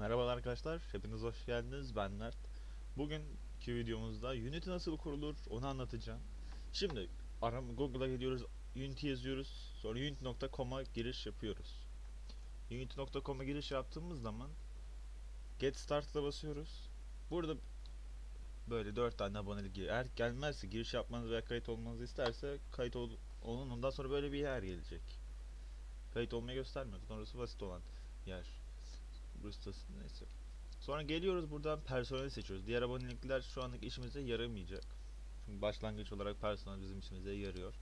Merhabalar arkadaşlar, hepiniz hoş geldiniz. Ben Mert. Bugünkü videomuzda Unity nasıl kurulur onu anlatacağım. Şimdi aram Google'a gidiyoruz, Unity yazıyoruz. Sonra unity.com'a giriş yapıyoruz. Unity.com'a giriş yaptığımız zaman Get Start'la basıyoruz. Burada böyle 4 tane abonelik. Eğer gelmezse giriş yapmanızı veya kayıt olmanızı isterse kayıt ol, olun. Ondan sonra böyle bir yer gelecek. Kayıt olmayı göstermiyor. Sonrası basit olan yer. Burası da neyse. Sonra geliyoruz buradan personel seçiyoruz. Diğer abonelikler şu anlık işimize yaramayacak. Çünkü başlangıç olarak personel bizim işimize yarıyor.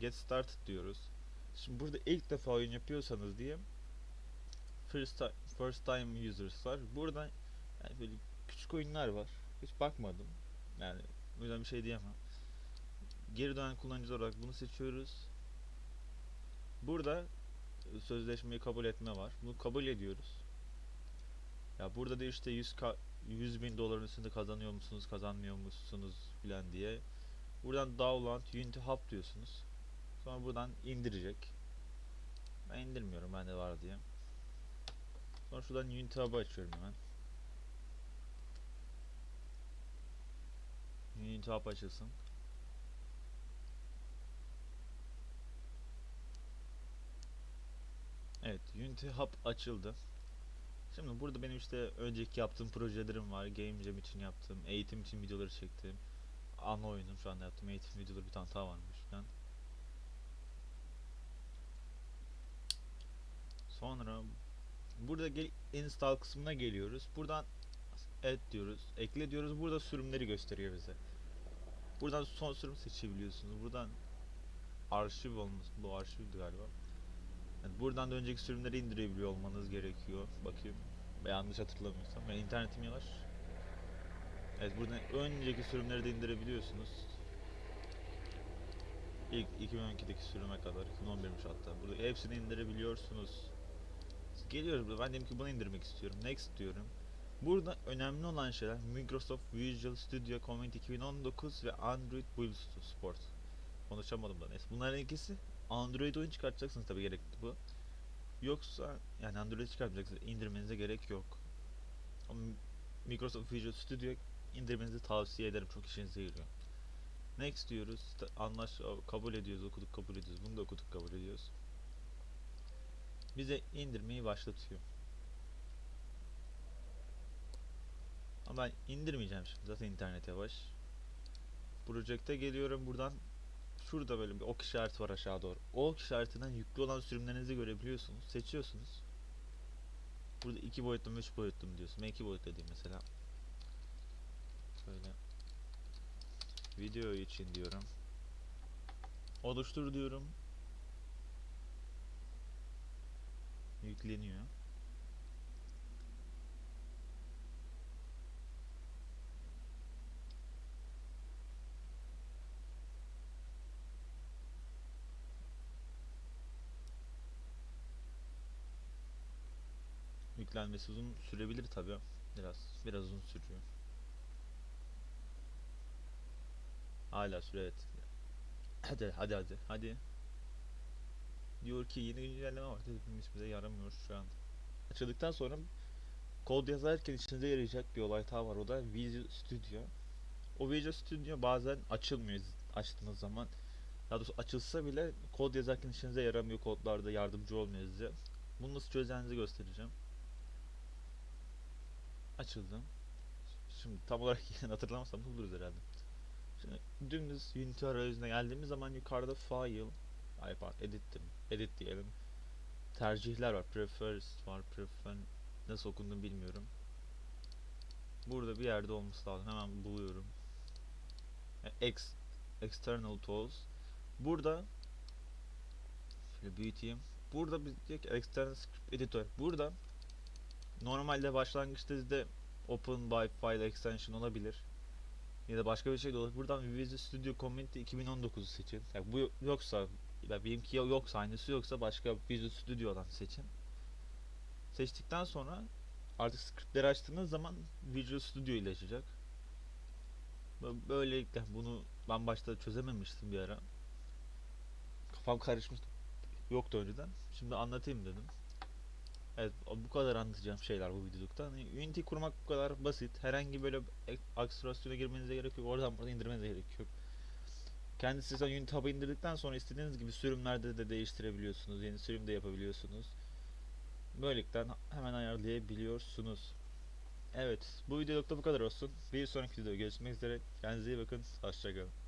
Get started diyoruz. Şimdi burada ilk defa oyun yapıyorsanız diye first time, first time users var. Buradan yani böyle küçük oyunlar var. Hiç bakmadım. Yani o yüzden bir şey diyemem. Geri dönen kullanıcı olarak bunu seçiyoruz. Burada sözleşmeyi kabul etme var. Bunu kabul ediyoruz. Burada da işte 100, ka- 100 bin doların üstünde kazanıyor musunuz, kazanmıyor musunuz filan diye. Buradan download Unity Hub diyorsunuz. Sonra buradan indirecek. Ben indirmiyorum bende var diye. Sonra şuradan Unity Hub'ı açıyorum hemen. Unity Hub açılsın. Evet, Unity Hub açıldı. Şimdi burada benim işte önceki yaptığım projelerim var. Game Jam için yaptığım, eğitim için videoları çektiğim. Ana oyunum şu anda yaptığım eğitim videoları bir tane daha varmış falan. Sonra burada gel install kısmına geliyoruz. Buradan add diyoruz. Ekle diyoruz. Burada sürümleri gösteriyor bize. Buradan son sürüm seçebiliyorsunuz. Buradan arşiv olması bu arşivdi galiba. Yani buradan da önceki sürümleri indirebiliyor olmanız gerekiyor. Bakayım. Yanlış hatırlamıyorsam. Ben internetim yavaş. Evet buradan önceki sürümleri de indirebiliyorsunuz. İlk 2012'deki sürüme kadar 2011'miş hatta. Burada hepsini indirebiliyorsunuz. Geliyoruz. Ben dedim ki bunu indirmek istiyorum. Next diyorum. Burada önemli olan şeyler Microsoft Visual Studio Connect 2019 ve Android Build Support. Konuşamadım da neyse. Bunların ikisi Android oyun çıkartacaksınız tabi gerekli bu. Yoksa yani Android çıkartacaksınız indirmenize gerek yok. Microsoft Visual Studio indirmenizi tavsiye ederim çok işinize yarıyor. Next diyoruz. Anlaş kabul ediyoruz, okuduk kabul ediyoruz. Bunu da okuduk kabul ediyoruz. Bize indirmeyi başlatıyor. Ama ben indirmeyeceğim şimdi. Zaten internet yavaş. Project'e geliyorum buradan şurada böyle bir ok işareti var aşağı doğru. O ok işaretinden yüklü olan sürümlerinizi görebiliyorsunuz. Seçiyorsunuz. Burada iki boyutlu mu üç boyutlu mu diyorsun. Ben iki boyutlu diyeyim mesela. Şöyle. Video için diyorum. Oluştur diyorum. Yükleniyor. Yüklenmesi uzun sürebilir tabi. Biraz biraz uzun sürüyor. Hala süre evet. Hadi hadi hadi hadi. Diyor ki yeni güncelleme var. Bizim işimize yaramıyor şu an. Açıldıktan sonra kod yazarken işinize yarayacak bir olay daha var. O da Visual Studio. O Visual Studio bazen açılmıyor açtığınız zaman. Daha doğrusu açılsa bile kod yazarken işinize yaramıyor kodlarda yardımcı olmuyor size. Bunu nasıl çözeceğinizi göstereceğim açıldı. Şimdi tam olarak yani hatırlamasam da buluruz herhalde. Şimdi dümdüz Unity arayüzüne geldiğimiz zaman yukarıda File, ay pardon, Edit, edit diyelim. Tercihler var. Prefers var. Prefer nasıl okunduğunu bilmiyorum. Burada bir yerde olması lazım. Hemen buluyorum. Ex, external Tools. Burada şöyle büyüteyim. Burada bir diyor ki External Script Editor. Burada Normalde başlangıçta sizde Open by File Extension olabilir. Ya da başka bir şey de olabilir. Buradan Visual Studio Community 2019'u seçin. Yani bu yoksa, ya benimki yoksa, aynısı yoksa başka Visual Studio'dan seçin. Seçtikten sonra artık scriptleri açtığınız zaman Visual Studio ile açacak. Böylelikle bunu ben başta çözememiştim bir ara. Kafam karışmıştı. Yoktu önceden. Şimdi anlatayım dedim. Evet bu kadar anlatacağım şeyler bu videolukta. Hani Unity kurmak bu kadar basit. Herhangi böyle akselerasyona girmenize gerek yok. Oradan buradan indirmenize gerek yok. Kendisi zaten Unity Hub'ı indirdikten sonra istediğiniz gibi sürümlerde de değiştirebiliyorsunuz. Yeni sürüm de yapabiliyorsunuz. Böylelikle hemen ayarlayabiliyorsunuz. Evet bu videolukta bu kadar olsun. Bir sonraki videoda görüşmek üzere. Kendinize iyi bakın. Hoşçakalın.